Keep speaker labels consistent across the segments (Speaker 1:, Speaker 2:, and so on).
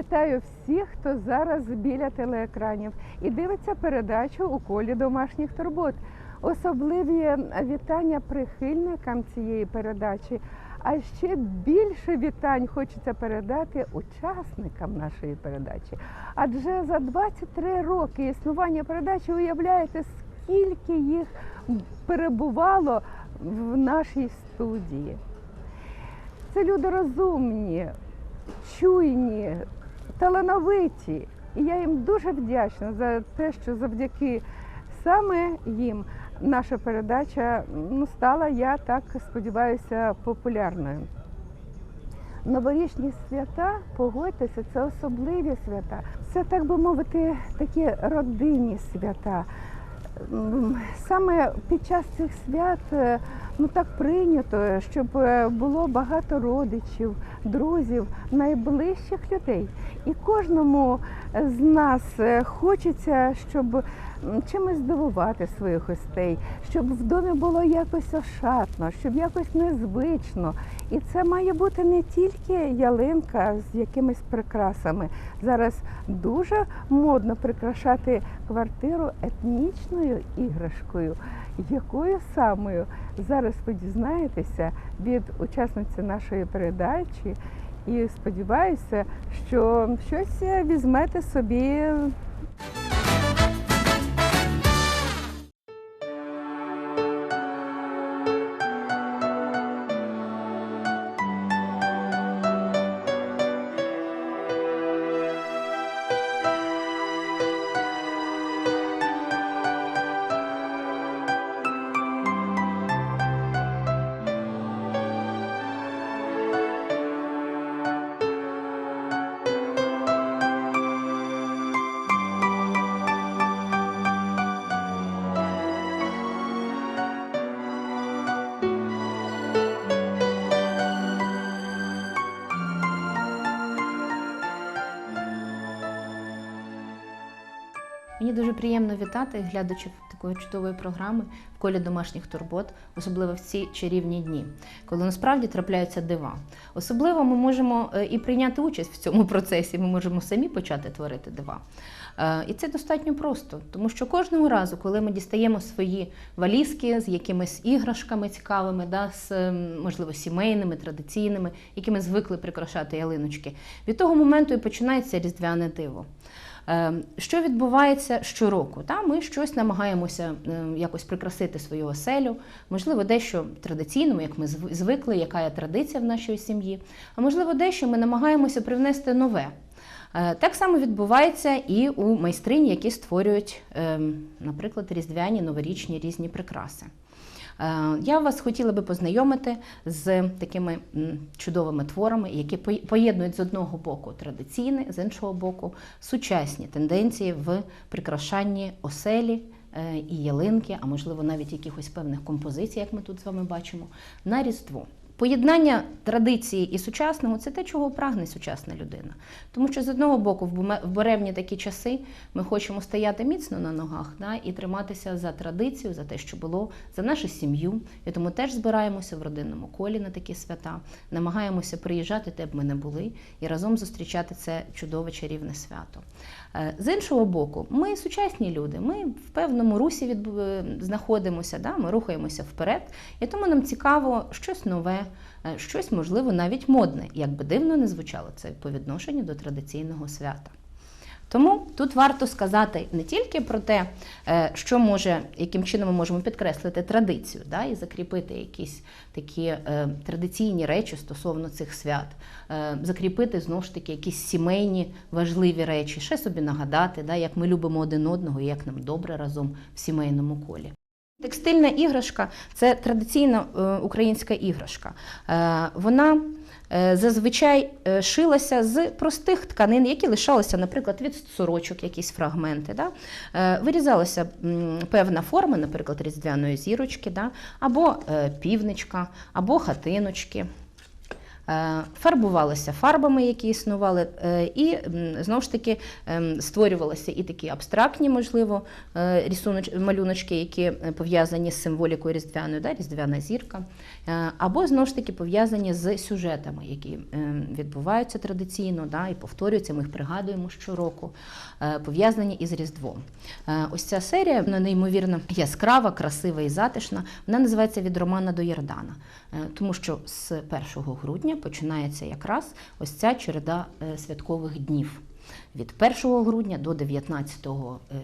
Speaker 1: Вітаю всіх, хто зараз біля телеекранів і дивиться передачу у колі домашніх турбот. Особливі вітання прихильникам цієї передачі. А ще більше вітань хочеться передати учасникам нашої передачі. Адже за 23 роки існування передачі уявляєте, скільки їх перебувало в нашій студії. Це люди розумні, чуйні, талановиті. І я їм дуже вдячна за те, що завдяки саме їм наша передача ну, стала, я так сподіваюся, популярною. Новорічні свята, погодьтеся, це особливі свята. Це, так би мовити, такі родинні свята. Саме під час цих свят е, ну так прийнято, щоб е, було багато родичів, друзів, найближчих людей. І кожному з нас е, хочеться, щоб чимось здивувати своїх гостей, щоб в домі було якось ошатно, щоб якось незвично. І це має бути не тільки ялинка з якимись прикрасами. Зараз дуже модно прикрашати квартиру етнічною іграшкою. Якою самою зараз ви дізнаєтеся від учасниці нашої передачі, і сподіваюся, що щось візьмете собі
Speaker 2: Мені дуже приємно вітати глядачів такої чудової програми в колі домашніх турбот, особливо в ці чарівні дні, коли насправді трапляються дива. Особливо ми можемо е, і прийняти участь в цьому процесі. Ми можемо самі почати творити дива. Е, І це достатньо просто, тому що кожного разу, коли ми дістаємо свої валізки з якимись іграшками цікавими, да, з ем, можливо сімейними, традиційними, які ми звикли прикрашати ялиночки, від того моменту і починається різдвяне диво. Е, Що відбувається щороку? Та ми щось намагаємося е, якось прикрасити свою оселю, можливо, дещо традиційному, як ми звикли, яка є традиція в нашій сім'ї, а можливо, дещо ми намагаємося привнести нове. Е, Так само відбувається і у майстрині, які створюють, е, наприклад, різдвяні новорічні різні прикраси. Е, Я вас хотіла би познайомити з такими чудовими творами, які поєднують з одного боку традиційне, з іншого боку сучасні тенденції в прикрашанні оселі е, і ялинки, а можливо навіть якихось певних композицій, як ми тут з вами бачимо, на Різдво. Поєднання традиції і сучасного це те, чого прагне сучасна людина. Тому що з одного боку, в буремні такі часи ми хочемо стояти міцно на ногах да, і триматися за традицію, за те, що було, за нашу сім'ю. І тому теж збираємося в родинному колі на такі свята, намагаємося приїжджати, де б ми не були, і разом зустрічати це чудове чарівне свято. Е, З іншого боку, ми сучасні люди, ми в певному русі від... е, знаходимося, да? ми рухаємося вперед, і тому нам цікаво щось нове, щось, можливо, навіть модне, як би дивно не звучало це по відношенню до традиційного свята. Тому тут варто сказати не тільки про те, е, що може, яким чином ми можемо підкреслити традицію, да, і закріпити якісь такі е, традиційні речі стосовно цих свят, е, закріпити знову ж таки якісь сімейні важливі речі, ще собі нагадати, да, як ми любимо один одного і як нам добре разом в сімейному колі. Текстильна іграшка це традиційна е, українська іграшка. Е, вона е, зазвичай шилася з простих тканин, які лишалися, наприклад, від сорочок, якісь фрагменти. Да? Вирізалася певна форма, наприклад, різдвяної зірочки, да? або півничка, або хатиночки. Е, Фарбувалися фарбами, які існували, е, і знову ж таки ем, створювалися і такі абстрактні, можливо, е, рисуноч, малюночки, які пов'язані з символікою різдвяною, да, різдвяна зірка, або знову ж таки пов'язані з сюжетами, які ем, відбуваються традиційно да, і повторюються. Ми їх пригадуємо щороку, пов'язані із Різдвом. Ось ця серія вона неймовірно яскрава, красива і затишна. Вона називається від Романа до Ярдана, Е, тому що з 1 грудня починається якраз ось ця череда е, святкових днів. Від 1 грудня до 19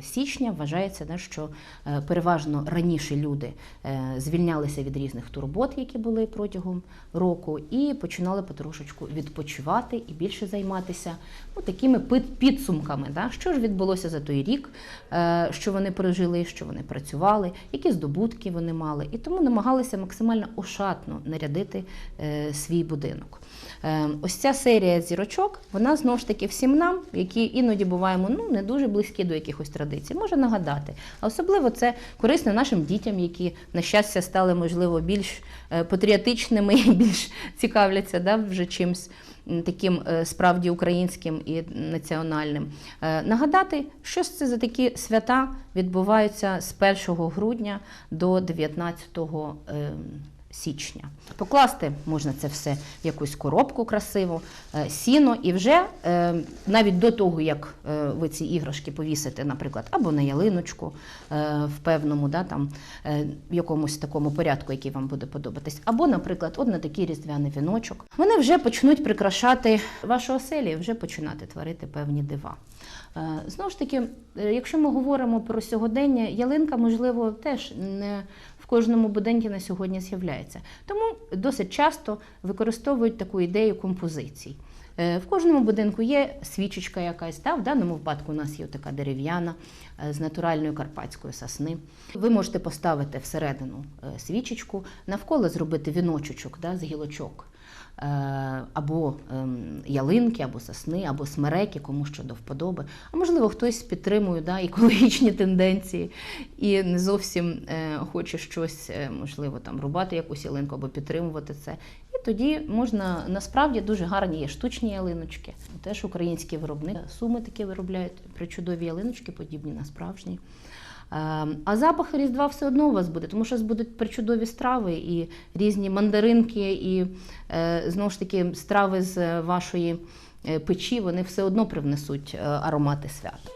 Speaker 2: січня вважається, що е, переважно раніше люди е, звільнялися від різних турбот, які були протягом року, і починали потрошечку відпочивати і більше займатися ну, такими під- підсумками, да, що ж відбулося за той рік, е, що вони прожили, що вони працювали, які здобутки вони мали, і тому намагалися максимально ошатно нарядити е, свій будинок. Е, Ось ця серія зірочок, вона знову ж таки всім нам, які іноді буваємо ну, не дуже близькі до якихось традицій, може нагадати. А особливо це корисно нашим дітям, які, на щастя, стали, можливо, більш е, патріотичними і більш цікавляться да, вже чимось таким е, справді українським і національним. Е, Нагадати, що це за такі свята відбуваються з 1 грудня до 19 ем, січня. Покласти можна це все в якусь коробку красиву, е, сіно, і вже е, навіть до того, як е, ви ці іграшки повісите, наприклад, або на ялиночку в певному, да, там, в якомусь такому порядку, який вам буде подобатись, або, наприклад, от на такий різдвяний віночок, вони вже почнуть прикрашати вашу оселі, вже починати творити певні дива. Знову ж таки, якщо ми говоримо про сьогодення, ялинка, можливо, теж не кожному будинку на сьогодні з'являється. Тому досить часто використовують таку ідею композицій. Е, В кожному будинку є свічечка якась, та? в даному випадку у нас є така дерев'яна е, з натуральної карпатської сосни. Ви можете поставити всередину е, свічечку, навколо зробити віночечок да, з гілочок. Е, або ем, ялинки, або сосни, або смереки, кому що до вподоби. А можливо, хтось підтримує да, екологічні тенденції і не зовсім е, хоче щось, е, можливо, там рубати якусь ялинку або підтримувати це. І тоді можна насправді дуже гарні є штучні ялиночки. Теж українські виробники. Суми такі виробляють причудові ялиночки, подібні на справжні. Е, А запах Різдва все одно у вас буде, тому що у вас будуть причудові страви і різні мандаринки, і е, знову ж таки страви з вашої е, печі, вони все одно привнесуть е, аромати свят.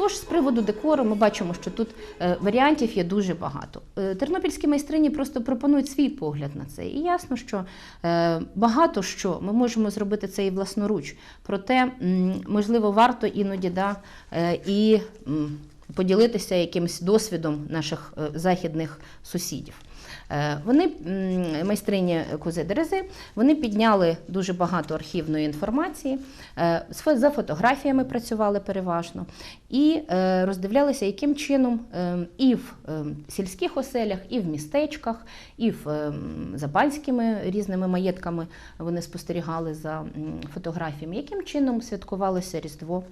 Speaker 2: Тож з приводу декору ми бачимо, що тут е, варіантів є дуже багато. Е, Тернопільські майстрині просто пропонують свій погляд на це. І ясно, що е, багато що ми можемо зробити це і власноруч. Проте, можливо, варто іноді да, і поділитися якимось досвідом наших західних сусідів. Е, Вони майстрині кози Дерези, вони підняли дуже багато архівної інформації, е, за фотографіями працювали переважно і е, роздивлялися, яким чином е, і в е, сільських оселях, і в містечках, і в е, м, за панськими різними маєтками вони спостерігали за фотографіями, яким чином святкувалося Різдво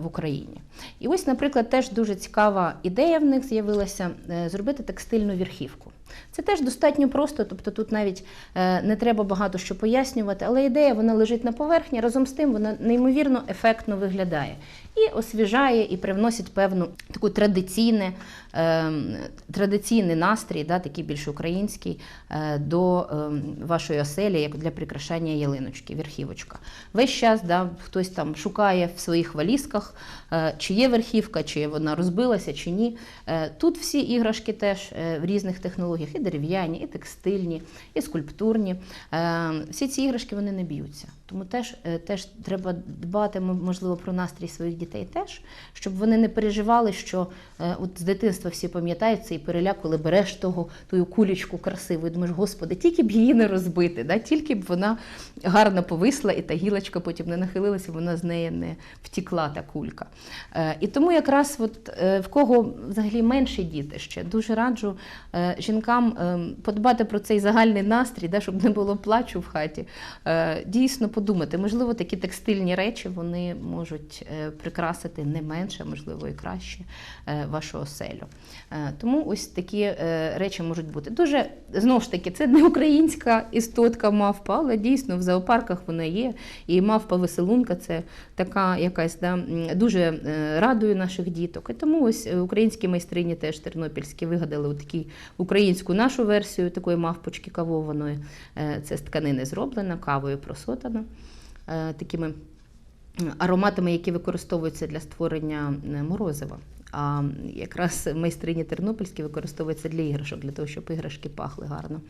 Speaker 2: в Україні. І ось, наприклад, теж дуже цікава ідея в них з'явилася зробити текстильну вірхівку. Це теж достатньо просто, тобто тут навіть е, не треба багато що пояснювати, але ідея вона лежить на поверхні, разом з тим вона неймовірно ефектно виглядає. І освіжає і привносить певну таку традиційне, е, традиційний настрій, да, такий більш український, е, до е, вашої оселі, як для прикрашання ялиночки, верхівочка. Весь час да, хтось там шукає в своїх валізках, чи є верхівка, чи вона розбилася, чи ні. Тут всі іграшки теж в різних технологіях, і дерев'яні, і текстильні, і скульптурні. Всі ці іграшки вони не б'ються. Тому теж, е, теж треба дбати, можливо, про настрій своїх дітей теж, щоб вони не переживали, що е, от з дитинства всі пам'ятають цей переляк, коли береш того тую кулечку красиву, і думаєш, господи, тільки б її не розбити, да? тільки б вона гарно повисла, і та гілочка потім не нахилилася, вона з неї не втікла та кулька. Е, І тому якраз от, е, в кого взагалі менші діти ще дуже раджу е, жінкам подбати про цей загальний настрій, да, щоб не було плачу в хаті. Дійсно подумати, можливо, такі текстильні речі вони можуть прикрасити не менше, можливо і краще вашу оселю. Тому ось такі речі можуть бути. Дуже знову ж таки, це не українська істотка мавпа, але дійсно зоопарках вона є. І мавпа веселунка це така якась да, дуже е, радує наших діток. І тому ось е, українські майстрині теж тернопільські вигадали такі українську нашу версію такої мавпочки кавованої. Е, Це з тканини зроблена, кавою просотана такими ароматами, які використовуються для створення морозива. А якраз майстрині тернопільські використовуються для іграшок, для того, щоб іграшки пахли гарно.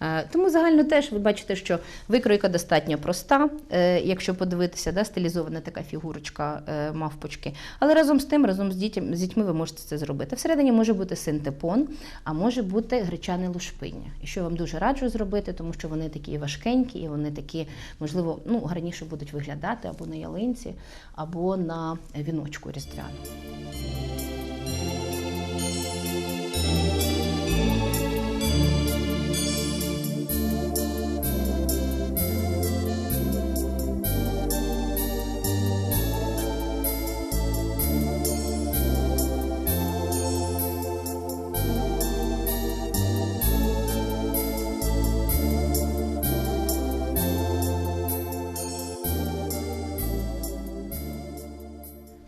Speaker 2: Е, Тому загально теж ви бачите, що викройка достатньо проста, е, якщо подивитися, да, стилізована така фігурочка е, мавпочки. Але разом з тим, разом з дітям, з дітьми ви можете це зробити. Всередині може бути синтепон, а може бути гречане лушпиння. І що я вам дуже раджу зробити, тому що вони такі важкенькі, і вони такі, можливо, ну, гарніше будуть виглядати або на ялинці, або на віночку різдвяному. – Thank you.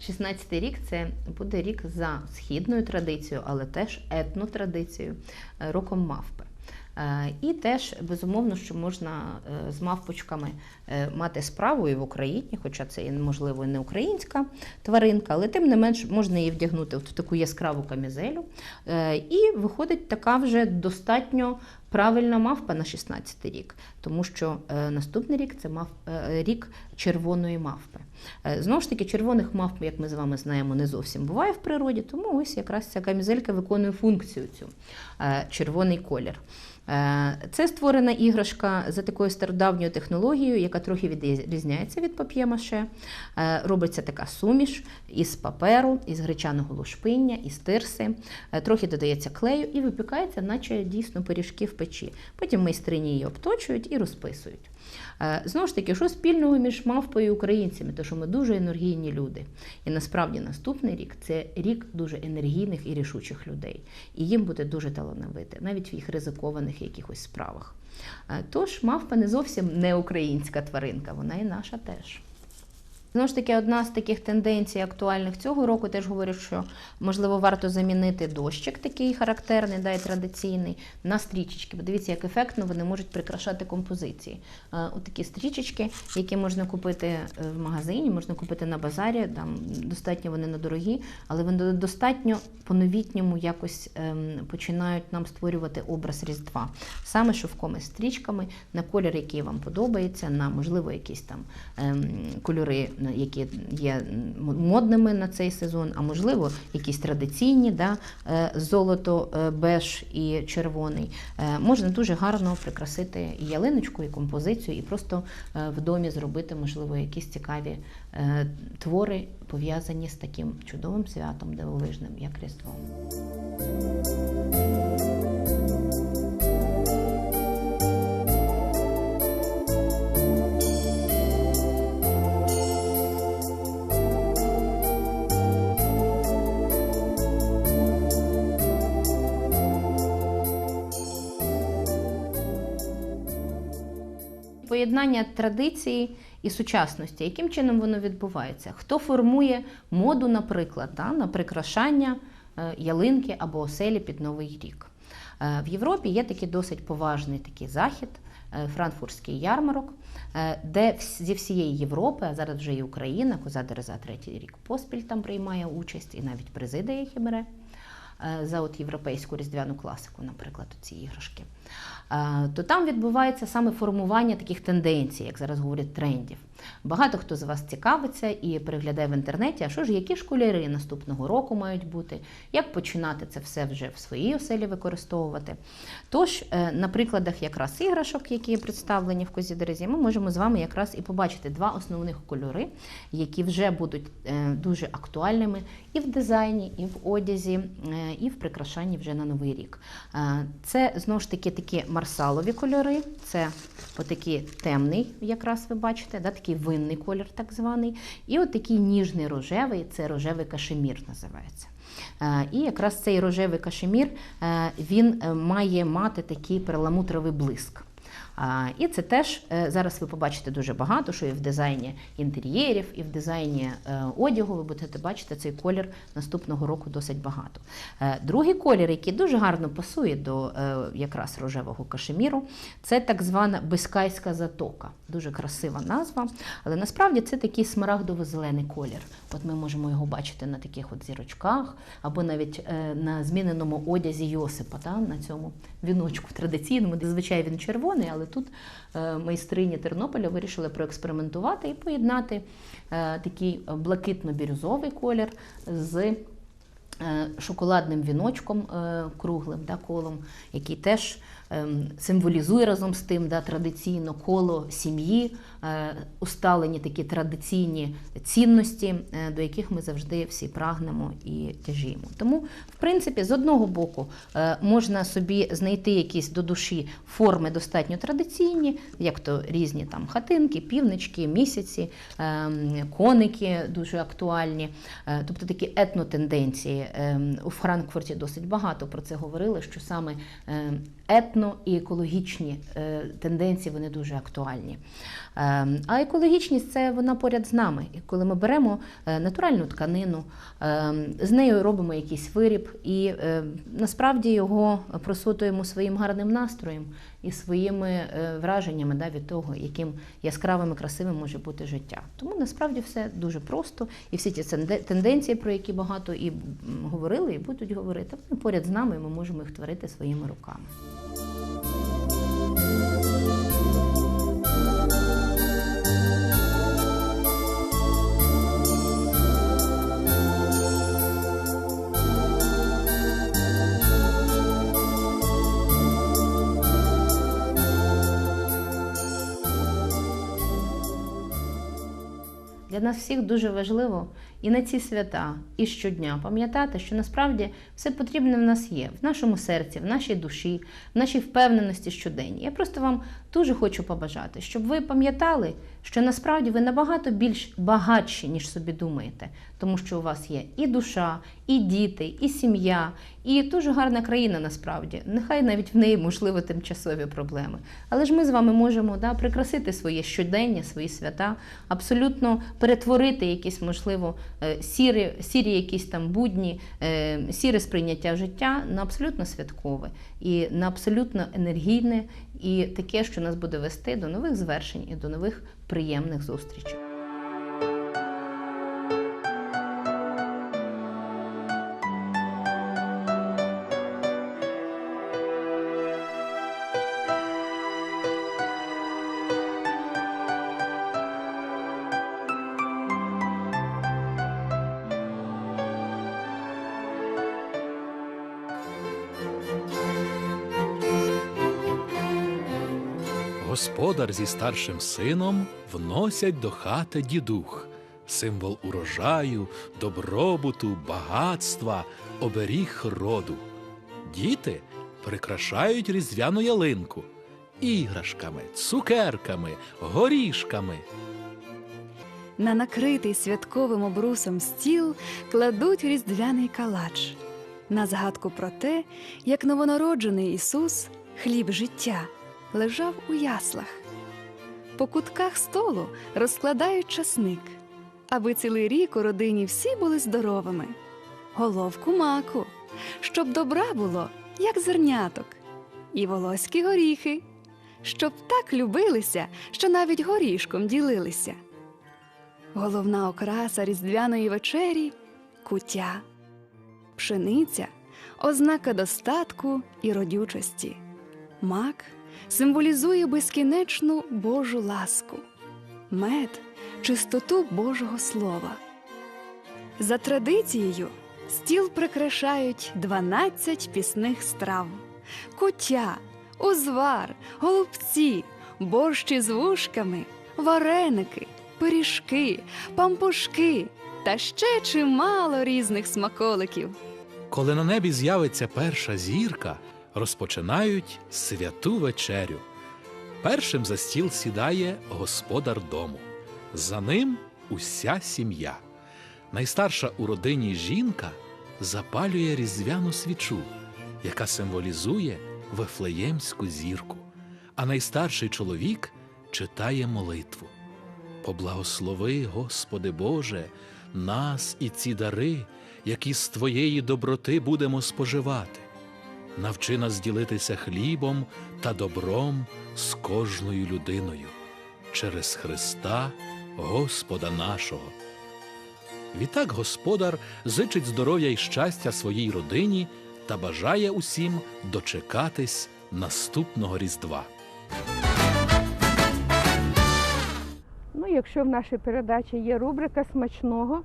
Speaker 2: 16-й рік це буде рік за східною традицією, але теж етнотрадицією, е, роком мавпи. Е, І теж безумовно, що можна е, з мавпочками е, мати справу і в Україні, хоча це і, можливо не українська тваринка, але тим не менш можна її вдягнути в таку яскраву камізелю. І виходить така вже достатньо правильна мавпа на 16-й рік, тому що наступний рік це мав, рік червоної мавпи. Знову ж таки, червоних мавп, як ми з вами знаємо, не зовсім буває в природі, тому ось якраз ця камізелька виконує функцію цю червоний колір. Е, Це створена іграшка за такою стародавньою технологією, яка трохи відрізняється від пап'є-маше. Е, Робиться така суміш із паперу, із гречаного лушпиння, із тирси. Е, Трохи додається клею і випікається, наче дійсно пиріжки в печі. Потім майстрині її обточують і розписують. Е, Знову ж таки, що спільного між мавпою і українцями, тому що ми дуже енергійні люди. І насправді наступний рік це рік дуже енергійних і рішучих людей. І їм буде дуже талановити, навіть в їх ризикованих якихось справах. Е, Тож мавпа не зовсім не українська тваринка, вона і наша теж. Знову ж таки, одна з таких тенденцій актуальних цього року теж говорять, що можливо варто замінити дощик, такий характерний, да, і традиційний, на стрічечки. Подивіться, як ефектно вони можуть прикрашати композиції. Е, От такі стрічечки, які можна купити е, в магазині, можна купити на базарі. Там достатньо вони недорогі, але вони достатньо по-новітньому якось ем, починають нам створювати образ Різдва. Саме шовкоми стрічками, на колір, який вам подобається, на можливо якісь там ем, кольори, які є модними на цей сезон, а можливо, якісь традиційні, да, е, золото, е, беж і червоний. Е, Можна дуже гарно прикрасити і ялиночку, і композицію, і просто в домі зробити, можливо, якісь цікаві твори, пов'язані з таким чудовим святом дивовижним, як Різдво. Поєднання традиції і сучасності. Яким чином воно відбувається? Хто формує моду, наприклад, да, на прикрашання е, ялинки або оселі під Новий рік? Е, В Європі є такий досить поважний такий захід, е, франкфуртський ярмарок, де зі всієї Європи, а зараз вже і Україна, коза Дереза третій рік поспіль там приймає участь, і навіть призи деякі бере е, за от європейську різдвяну класику, наприклад, ці іграшки. То там відбувається саме формування таких тенденцій, як зараз говорять, трендів. Багато хто з вас цікавиться і переглядає в інтернеті, а що ж, які школяри наступного року мають бути, як починати це все вже в своїй оселі використовувати. Тож, е, на прикладах якраз іграшок, які представлені в козі дерезі, ми можемо з вами якраз і побачити два основних кольори, які вже будуть е, дуже актуальними і в дизайні, і в одязі, е, і в прикрашанні вже на новий рік. Це знову ж таки такі марсалові кольори, це отакий темний, якраз ви бачите, да, такий винний колір, так званий, і от такий ніжний рожевий, це рожевий кашемір називається. Е, І якраз цей рожевий кашемір е, він е, має мати такий перламутровий блиск. І це теж е, зараз ви побачите дуже багато, що і в дизайні інтер'єрів, і в дизайні е, одягу ви будете бачити цей колір наступного року досить багато. Е, Другий колір, який дуже гарно пасує до якраз рожевого кашеміру, це так звана Бискайська затока. Дуже красива назва, але насправді це такий смарагдово-зелений колір. От ми можемо його бачити на таких от зірочках, або навіть на зміненому одязі Йосипа, та, на цьому віночку традиційному. Зазвичай він червоний, але тут е, майстрині Тернополя вирішили проекспериментувати і поєднати е, такий блакитно-бірюзовий колір з е, шоколадним віночком круглим да, колом, який теж символізує разом з тим да, традиційно коло сім'ї, е, усталені такі традиційні цінності, е, до яких ми завжди всі прагнемо і тяжіємо. Тому, в принципі, з одного боку е, можна собі знайти якісь до душі форми достатньо традиційні, як то різні там хатинки, півнички, місяці, ем, коники дуже актуальні, тобто такі етнотенденції. Ем, У Франкфурті досить багато про це говорили, що саме ем, етно і екологічні е, тенденції вони дуже актуальні. Ем, А екологічність це вона поряд з нами. І коли ми беремо е, натуральну тканину, з нею робимо якийсь виріб, і е, насправді його просотуємо своїм гарним настроєм і своїми е, враженнями да, від того, яким яскравим і красивим може бути життя. Тому насправді все дуже просто, і всі ці тенденції, про які багато і говорили, і будуть говорити, вони поряд з нами, і ми можемо їх творити своїми руками. Для нас всіх дуже важливо і на ці свята, і щодня пам'ятати, що насправді все потрібне в нас є, в нашому серці, в нашій душі, в нашій впевненості щодень. Я просто вам дуже хочу побажати, щоб ви пам'ятали, що насправді ви набагато більш багатші, ніж собі думаєте, тому що у вас є і душа, і діти, і сім'я, і дуже гарна країна насправді. Нехай навіть в неї можливо тимчасові проблеми. Але ж ми з вами можемо да, прикрасити своє щодення, свої свята, абсолютно перетворити якісь, можливо, е, сірі, сірі якісь там будні, е, сіре сприйняття життя на абсолютно святкове і на абсолютно енергійне, і таке, що нас буде вести до нових звершень і до нових приємних зустрічей.
Speaker 3: Господар зі старшим сином вносять до хати дідух, символ урожаю, добробуту, багатства, оберіг роду. Діти прикрашають різдвяну ялинку іграшками, цукерками, горішками.
Speaker 4: На накритий святковим обрусом стіл кладуть різдвяний калач на згадку про те, як новонароджений Ісус, хліб життя, лежав у яслах. По кутках столу розкладають часник, аби цілий рік у родині всі були здоровими. Головку маку, щоб добра було, як зерняток, і волоські горіхи, щоб так любилися, що навіть горішком ділилися. Головна окраса різдвяної вечері куття, пшениця ознака достатку і родючості. Мак символізує безкінечну Божу ласку, мед чистоту Божого Слова. За традицією, стіл прикрашають 12 пісних страв: куття, узвар, голубці, борщі з вушками, вареники, пиріжки, пампушки та ще чимало різних смаколиків.
Speaker 3: Коли на небі з'явиться перша зірка, розпочинають святу вечерю. Першим за стіл сідає господар дому. За ним уся сім'я. Найстарша у родині жінка запалює різдвяну свічу, яка символізує Вифлеємську зірку, а найстарший чоловік читає молитву. Поблагослови, Господи Боже, нас і ці дари, які з Твоєї доброти будемо споживати. Навчи нас ділитися хлібом та добром з кожною людиною через Христа, Господа нашого. Відтак господар зичить здоров'я і щастя своїй родині та бажає усім дочекатись наступного Різдва.
Speaker 1: Ну, якщо в нашій передачі є рубрика смачного,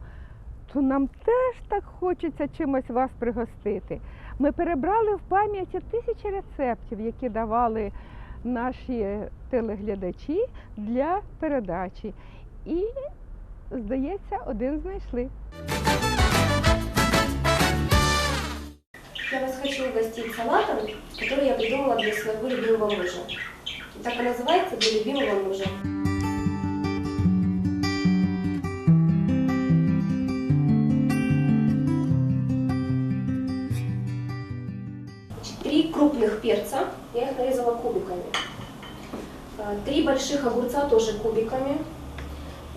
Speaker 1: то нам теж так хочеться чимось вас пригостити. Ми перебрали в пам'яті тисячі рецептів, які давали наші телеглядачі для передачі. І, здається, один знайшли.
Speaker 5: Я вас хочу угостить салатом, который я придумала для своего любимого мужа. Так и называется «Для любимого мужа». Три крупных перца, я их нарезала кубиками. А, Три больших огурца тоже кубиками.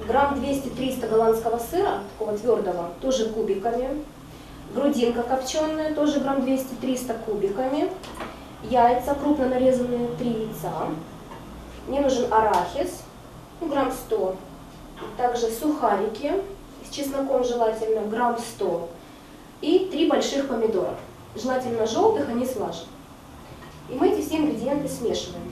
Speaker 5: Грамм 200-300 голландского сыра, такого твердого, тоже кубиками. Грудинка копченая, тоже грамм 200-300 кубиками. Яйца крупно нарезанные, 3 яйца. Мне нужен арахис, ну, грамм 100. Также сухарики с чесноком желательно, грамм 100. И 3 больших помидора. Желательно желтых, а не слаженных. И мы эти все ингредиенты смешиваем.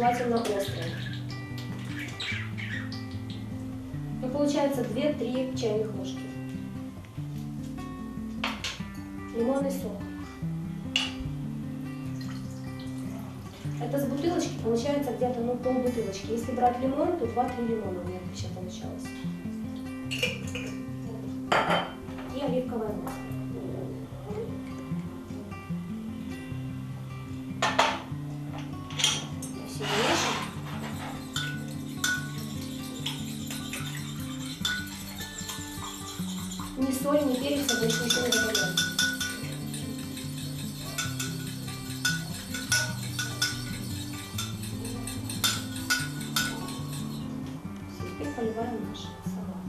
Speaker 5: Желательно острая. Ну, получается 2-3 чайных ложки. Лимонный сок. Это с бутылочки получается где-то ну, пол бутылочки. Если брать лимон, то 2-3 лимона у меня вообще получалось. И оливковое масло. Больше поливаем наш салат.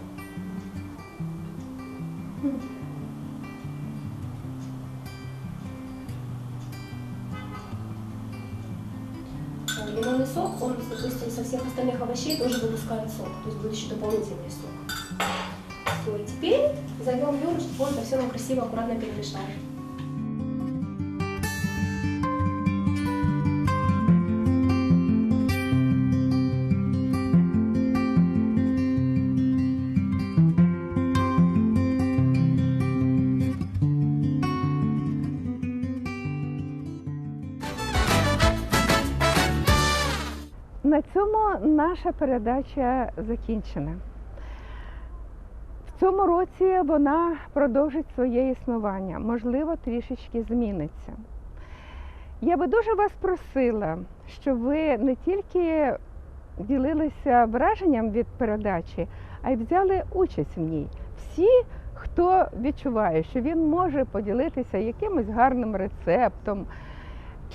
Speaker 5: Лимонный сок, он, допустим, со всех остальных овощей тоже выпускает сок, то есть будет еще дополнительный сок. Ну и теперь зовем Юру, чтобы он это все красиво, аккуратно перемешал.
Speaker 1: На цьому наша передача закінчена. Цьому році вона продовжить своє існування, можливо, трішечки зміниться. Я би дуже вас просила, щоб ви не тільки ділилися враженням від передачі, а й взяли участь в ній. Всі, хто відчуває, що він може поділитися якимось гарним рецептом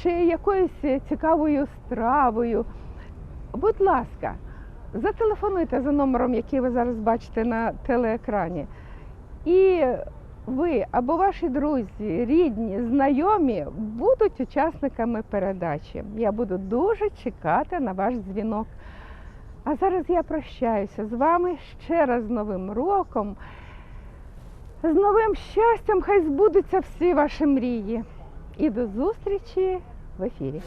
Speaker 1: чи якоюсь цікавою стравою. Будь ласка, зателефонуйте за номером, який ви зараз бачите на телеекрані. І ви або ваші друзі, рідні, знайомі будуть учасниками передачі. Я буду дуже чекати на ваш дзвінок. А зараз я прощаюся з вами ще раз Новим роком. З новим щастям, хай збудуться всі ваші мрії. І до зустрічі в ефірі.